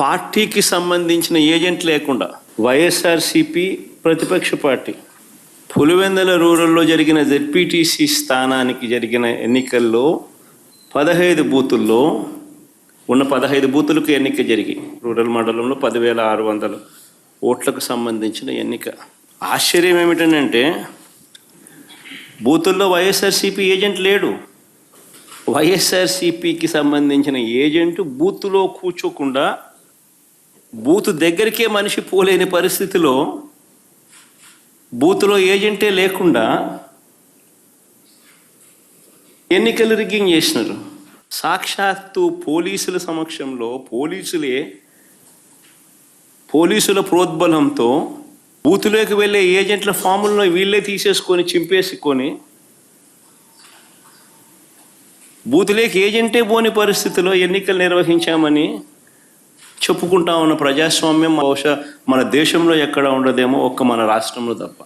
పార్టీకి సంబంధించిన ఏజెంట్ లేకుండా వైఎస్ఆర్సిపి ప్రతిపక్ష పార్టీ పులివెందల రూరల్లో జరిగిన జెడ్పీటీసీ స్థానానికి జరిగిన ఎన్నికల్లో పదహైదు బూతుల్లో ఉన్న పదహైదు బూతులకు ఎన్నిక జరిగి రూరల్ మండలంలో పదివేల ఆరు వందల ఓట్లకు సంబంధించిన ఎన్నిక. ఆశ్చర్యం ఏమిటంటే బూతుల్లో వైఎస్ఆర్సీపీ ఏజెంట్ లేడు. వైఎస్ఆర్సీపీకి సంబంధించిన ఏజెంట్ బూత్లో కూర్చోకుండా బూత్ దగ్గరికే మనిషి పోలేని పరిస్థితిలో బూత్లో ఏజెంటే లేకుండా ఎన్నికలు రిగ్గింగ్ చేసినారు. సాక్షాత్తు పోలీసుల సమక్షంలో పోలీసులే పోలీసుల ప్రోద్బలంతో బూతులోకి వెళ్ళే ఏజెంట్ల ఫాములను వీళ్ళే తీసేసుకొని చింపేసుకొని బూతులేకి ఏజెంటే పోని పరిస్థితిలో ఎన్నికలు నిర్వహించామని చెప్పుకుంటా ఉన్న ప్రజాస్వామ్యం బహుశా మన దేశంలో ఎక్కడ ఉండదేమో ఒక్క మన రాష్ట్రంలో తప్ప.